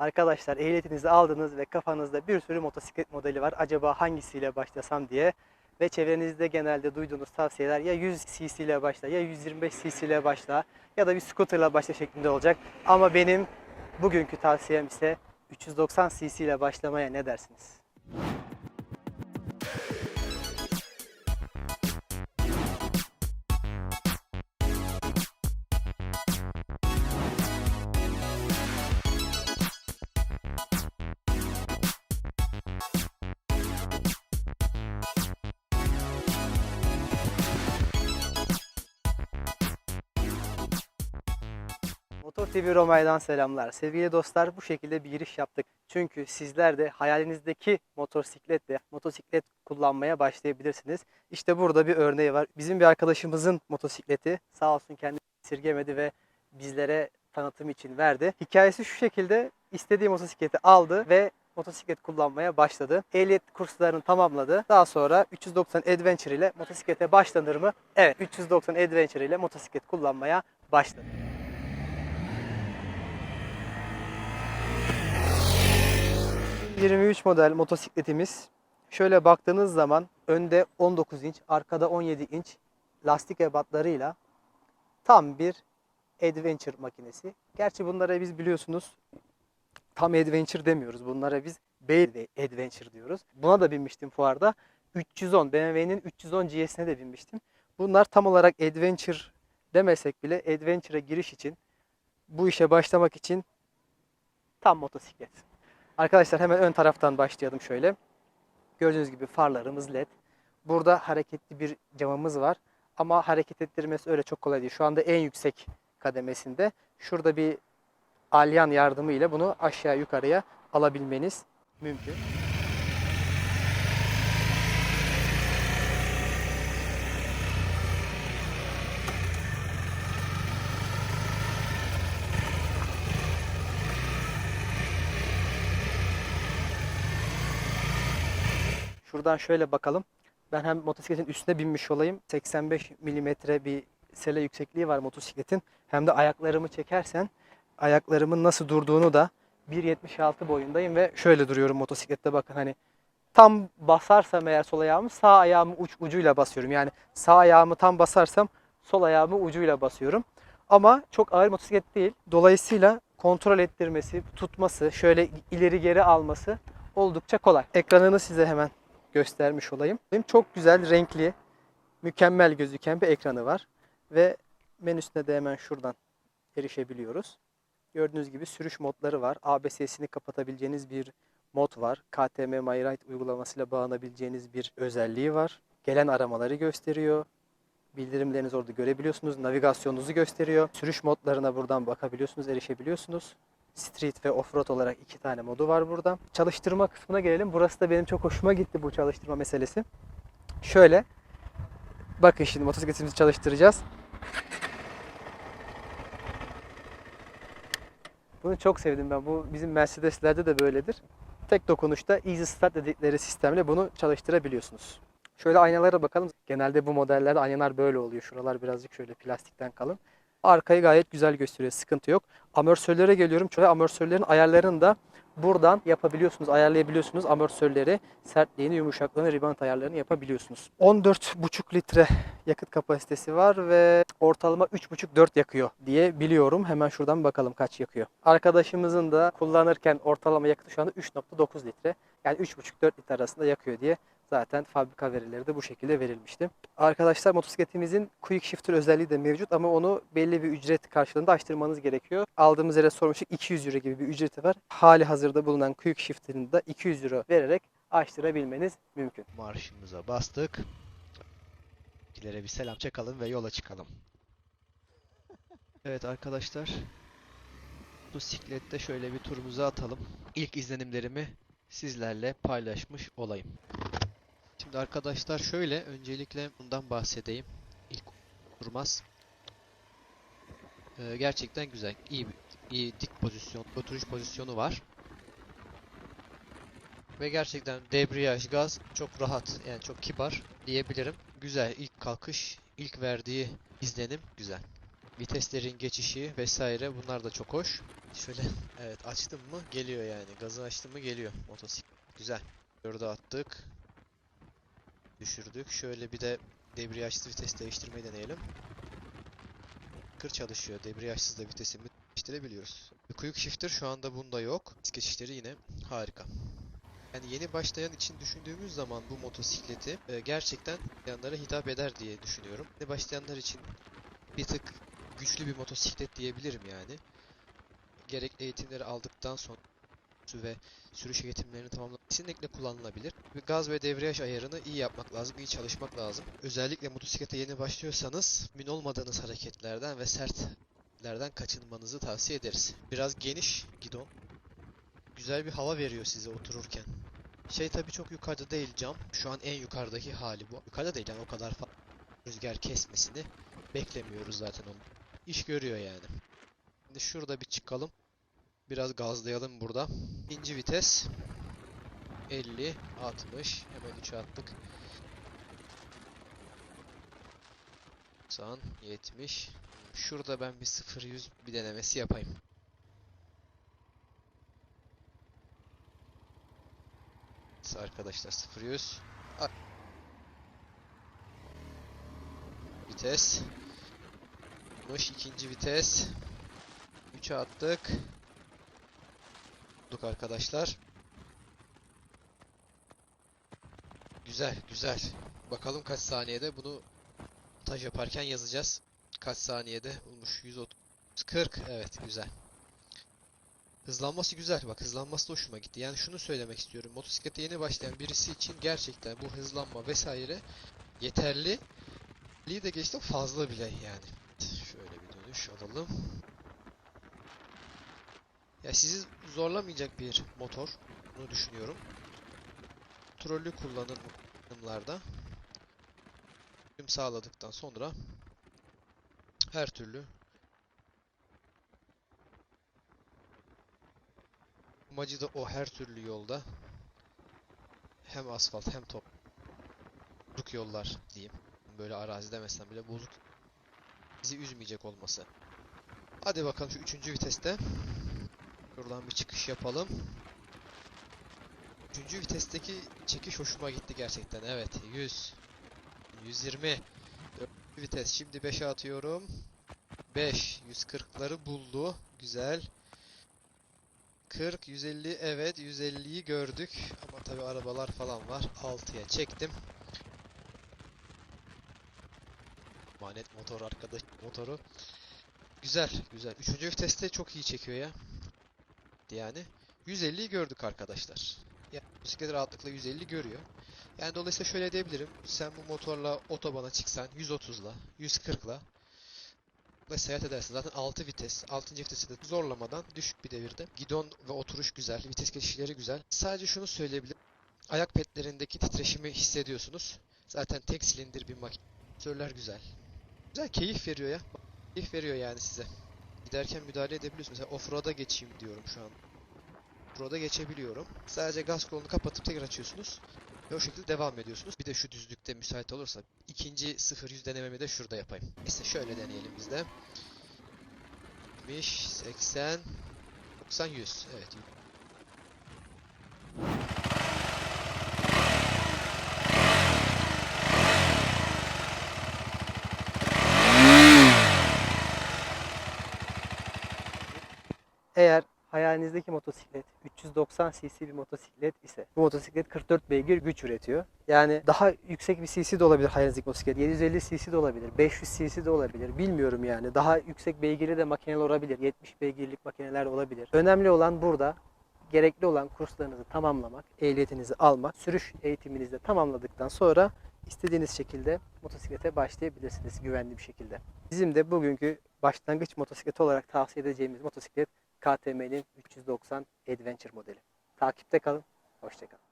Arkadaşlar ehliyetinizi aldınız ve kafanızda bir sürü motosiklet modeli var. Acaba hangisiyle başlasam diye. Ve çevrenizde genelde duyduğunuz tavsiyeler ya 100 cc ile başla ya 125 cc ile başla ya da bir scooterla başla şeklinde olacak. Ama benim bugünkü tavsiyem ise 390 cc ile başlamaya ne dersiniz? TV Roma'dan selamlar. Sevgili dostlar bu şekilde bir giriş yaptık. Çünkü sizler de hayalinizdeki motosikletle motosiklet kullanmaya başlayabilirsiniz. İşte burada bir örneği var. Bizim bir arkadaşımızın motosikleti sağ olsun kendini esirgemedi ve bizlere tanıtım için verdi. Hikayesi şu şekilde istediği motosikleti aldı ve motosiklet kullanmaya başladı. Ehliyet kurslarını tamamladı. Daha sonra 390 Adventure ile motosiklete başlanır mı? Evet 390 Adventure ile motosiklet kullanmaya başladı. 23 model motosikletimiz şöyle baktığınız zaman önde 19 inç, arkada 17 inç lastik ebatlarıyla tam bir adventure makinesi. Gerçi bunlara biz biliyorsunuz tam adventure demiyoruz. Bunlara biz Bale adventure diyoruz. Buna da binmiştim fuarda. 310 BMW'nin 310 GS'ine de binmiştim. Bunlar tam olarak adventure demesek bile adventure'a giriş için bu işe başlamak için tam motosiklet. Arkadaşlar hemen ön taraftan başlayalım şöyle. Gördüğünüz gibi farlarımız led. Burada hareketli bir camımız var. Ama hareket ettirmesi öyle çok kolay değil. Şu anda en yüksek kademesinde. Şurada bir alyan yardımıyla bunu aşağı yukarıya alabilmeniz mümkün. Şuradan şöyle bakalım. Ben hem motosikletin üstüne binmiş olayım. 85 milimetre bir sele yüksekliği var motosikletin. Hem de ayaklarımı çekersen ayaklarımın nasıl durduğunu da 1.76 boyundayım ve şöyle duruyorum motosiklette bakın hani tam basarsam eğer sol ayağımı sağ ayağımı uç ucuyla basıyorum. Yani sağ ayağımı tam basarsam sol ayağımı ucuyla basıyorum. Ama çok ağır motosiklet değil. Dolayısıyla kontrol ettirmesi, tutması, şöyle ileri geri alması oldukça kolay. Ekranını size hemen göstermiş olayım. Çok güzel, renkli, mükemmel gözüken bir ekranı var. Ve menüsüne de hemen şuradan erişebiliyoruz. Gördüğünüz gibi sürüş modları var. ABS'sini kapatabileceğiniz bir mod var. KTM MyRide uygulamasıyla bağlanabileceğiniz bir özelliği var. Gelen aramaları gösteriyor. Bildirimlerinizi orada görebiliyorsunuz. Navigasyonunuzu gösteriyor. Sürüş modlarına buradan bakabiliyorsunuz, erişebiliyorsunuz. Street ve Offroad olarak iki tane modu var burada. Çalıştırma kısmına gelelim. Burası da benim çok hoşuma gitti bu çalıştırma meselesi. Şöyle. Bakın şimdi motosikletimizi çalıştıracağız. Bunu çok sevdim ben. Bu bizim Mercedes'lerde de böyledir. Tek dokunuşta Easy Start dedikleri sistemle bunu çalıştırabiliyorsunuz. Şöyle aynalara bakalım. Genelde bu modellerde aynalar böyle oluyor. Şuralar birazcık şöyle plastikten kalın. Arkayı gayet güzel gösteriyor. Sıkıntı yok. Amortisörlere geliyorum. Şöyle amortisörlerin ayarlarını da buradan yapabiliyorsunuz. Ayarlayabiliyorsunuz. Amortisörleri, sertliğini, yumuşaklığını, ribant ayarlarını yapabiliyorsunuz. 14,5 litre yakıt kapasitesi var ve ortalama 3,5-4 yakıyor diye biliyorum. Hemen şuradan bakalım kaç yakıyor. Arkadaşımızın da kullanırken ortalama yakıtı şu anda 3,9 litre. Yani 3,5-4 litre arasında yakıyor diye zaten fabrika verileri de bu şekilde verilmişti. Arkadaşlar motosikletimizin Quick Shifter özelliği de mevcut ama onu belli bir ücret karşılığında açtırmanız gerekiyor. Aldığımız yere sormuştuk 200 euro gibi bir ücreti var. Hali hazırda bulunan Quick Shifter'ını da 200 euro vererek açtırabilmeniz mümkün. Marşımıza bastık. İlere bir selam çakalım ve yola çıkalım. Evet arkadaşlar. Bisiklette şöyle bir turumuzu atalım. İlk izlenimlerimi sizlerle paylaşmış olayım. Şimdi arkadaşlar şöyle öncelikle bundan bahsedeyim. İlk durmaz. Ee, gerçekten güzel. İyi, iyi dik pozisyon, oturuş pozisyonu var. Ve gerçekten debriyaj, gaz çok rahat yani çok kibar diyebilirim. Güzel ilk kalkış, ilk verdiği izlenim güzel. Viteslerin geçişi vesaire bunlar da çok hoş. Şöyle evet açtım mı geliyor yani. Gazı açtım mı geliyor motosiklet. Güzel. Dörde attık. Düşürdük. Şöyle bir de debriyajsız vites değiştirmeyi deneyelim. Kır çalışıyor. Debriyajsız da vitesimi değiştirebiliyoruz. Quick Shifter şu anda bunda yok. Vites geçişleri yine harika. Yani yeni başlayan için düşündüğümüz zaman bu motosikleti e, gerçekten yanlara hitap eder diye düşünüyorum. Yeni başlayanlar için bir tık güçlü bir motosiklet diyebilirim yani. Gerekli eğitimleri aldıktan sonra ve sürüş eğitimlerini tamamlamak kesinlikle kullanılabilir. Ve gaz ve debriyaj ayarını iyi yapmak lazım, iyi çalışmak lazım. Özellikle motosiklete yeni başlıyorsanız min olmadığınız hareketlerden ve sertlerden kaçınmanızı tavsiye ederiz. Biraz geniş gidon. Güzel bir hava veriyor size otururken. Şey tabii çok yukarıda değil cam. Şu an en yukarıdaki hali bu. Yukarıda değil yani o kadar rüzgar kesmesini beklemiyoruz zaten onu. İş görüyor yani. Şimdi şurada bir çıkalım. Biraz gazlayalım burada. İkinci vites. 50, 60. Hemen 3'e attık. 90, 70. Şurada ben bir 0-100 bir denemesi yapayım. Arkadaşlar 0-100. A- Vites. 60, ikinci vites. 3'e attık. Duk arkadaşlar. Güzel, güzel. Bakalım kaç saniyede bunu montaj yaparken yazacağız. Kaç saniyede olmuş? 130 40. Evet, güzel. Hızlanması güzel. Bak hızlanması da hoşuma gitti. Yani şunu söylemek istiyorum. Motosiklete yeni başlayan birisi için gerçekten bu hızlanma vesaire yeterli. Li de geçtim fazla bile yani. Şöyle bir dönüş alalım. Ya sizi zorlamayacak bir motor. Bunu düşünüyorum. Kontrollü kullanın kullanımlarda. Tüm sağladıktan sonra her türlü amacı da o her türlü yolda hem asfalt hem top bozuk yollar diyeyim. Böyle arazi demesem bile bozuk bizi üzmeyecek olması. Hadi bakalım şu üçüncü viteste. Şuradan bir çıkış yapalım. Üçüncü vitesteki çekiş hoşuma gitti gerçekten. Evet 100 120 Dördüncü vites şimdi 5'e atıyorum. 5 140'ları buldu. Güzel. 40 150 evet 150'yi gördük ama tabi arabalar falan var. 6'ya çektim. Manet motor arkadaş motoru. Güzel güzel. Üçüncü viteste çok iyi çekiyor ya yani. 150'yi gördük arkadaşlar. Yani bisiklet rahatlıkla 150 görüyor. Yani dolayısıyla şöyle diyebilirim. Sen bu motorla otobana çıksan 130'la, 140'la ve seyahat edersin. Zaten 6 vites. 6. vitesi de zorlamadan düşük bir devirde. Gidon ve oturuş güzel. Vites geçişleri güzel. Sadece şunu söyleyebilirim. Ayak petlerindeki titreşimi hissediyorsunuz. Zaten tek silindir bir makine. Sörler güzel. Güzel keyif veriyor ya. Keyif veriyor yani size. Giderken müdahale edebiliyorsun. Mesela offroad'a geçeyim diyorum şu an. Offroad'a geçebiliyorum. Sadece gaz kolunu kapatıp tekrar açıyorsunuz. Ve o şekilde devam ediyorsunuz. Bir de şu düzlükte müsait olursa ikinci 0-100 denememi de şurada yapayım. Neyse şöyle deneyelim biz de. 70, 80, 90, 100. Evet. Eğer hayalinizdeki motosiklet 390 cc bir motosiklet ise bu motosiklet 44 beygir güç üretiyor. Yani daha yüksek bir cc de olabilir hayalinizdeki motosiklet. 750 cc de olabilir, 500 cc de olabilir. Bilmiyorum yani. Daha yüksek beygirli de makineler olabilir. 70 beygirlik makineler olabilir. Önemli olan burada gerekli olan kurslarınızı tamamlamak, ehliyetinizi almak, sürüş eğitiminizi de tamamladıktan sonra istediğiniz şekilde motosiklete başlayabilirsiniz güvenli bir şekilde. Bizim de bugünkü başlangıç motosikleti olarak tavsiye edeceğimiz motosiklet KTM'nin 390 Adventure modeli. Takipte kalın, hoşçakalın.